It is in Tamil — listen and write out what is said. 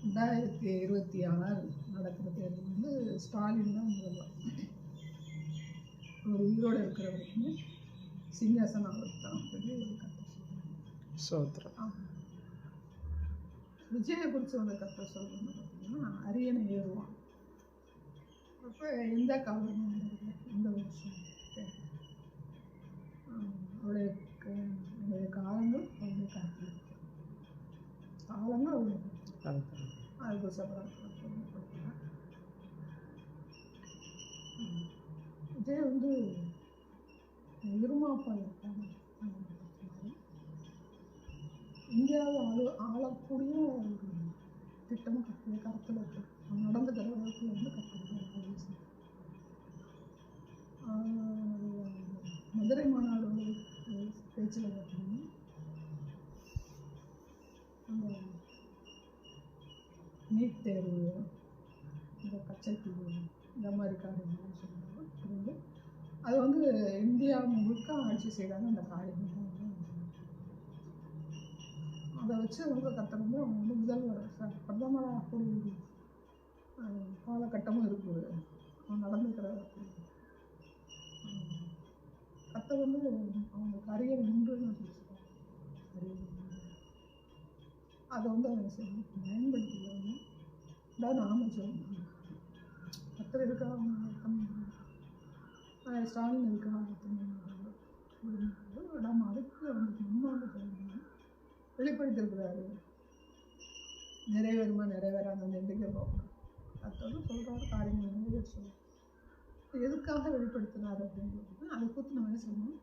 ரெண்டாயிரத்தி இருபத்தி ஆறு நடக்கிற தேர்தல் வந்து ஸ்டாலின் தான் முதல்வர் அவர் உயிரோடு இருக்கிற வரைக்குமே சிங்காசனம் அவருக்கு தான் ஆமா. விஜயை குறித்து ஒரு கத்த சொல்லணும்னு பார்த்தீங்கன்னா அரியணை ஏறுவான் அப்போ எந்த காலமும் இல்லை. எந்த வருஷம் அது சபராத்தில் சொல்லப்படுகிறார் விஜய் வந்து இருமாப்பா இருக்காங்க இந்தியாவை ஆள ஆளக்கூடிய ஒரு திட்டமும் கட்டிய கருத்தில் இருக்கு. அவன் நடந்துக்கிற விதத்தில் வந்து கற்றுக்கிறாங்க மதுரை மாநாடு பேச்சில் பார்த்தீங்கன்னா அந்த நீட் தேர்வு இந்த கச்சத்தீவு இந்த மாதிரி காரியங்கள்லாம் சொல்லுவாங்க. அது வந்து அது வந்து இந்தியா முழுக்க ஆட்சி செய்கிறாங்க அந்த காரியங்கள். வந்து அதை வச்சு அவங்க கத்த வந்து அவங்க வந்து முதல்வர் பிரதமராக பிரதமராகக்கூடிய ஒரு காலகட்டமும் இருக்குது. அவன் நடந்துக்கிற கத்த வந்து அவங்க கரையை நின்றுன்னு நின்று அதை வந்து அவங்க பயன்படுத்திக்கிறாங்க தான் நாம சொல்லணும் கத்தர் இருக்கா அவங்க. ஸ்டாலின் இருக்கா நம்ம அதுக்கு முன்னோண்டு சொல்லணும் வெளிப்படுத்திருக்கிறாரு நிறைவேறுமா நிறைவேறாத எண்ணிக்கை போகணும் கத்தரும் சொல்கிறாரு காரியங்கள் நிறைவேற சொல்லுவோம் எதுக்காக வெளிப்படுத்தினார் அப்படிங்கிறது அதை குறித்து நம்ம என்ன சொல்லணும்?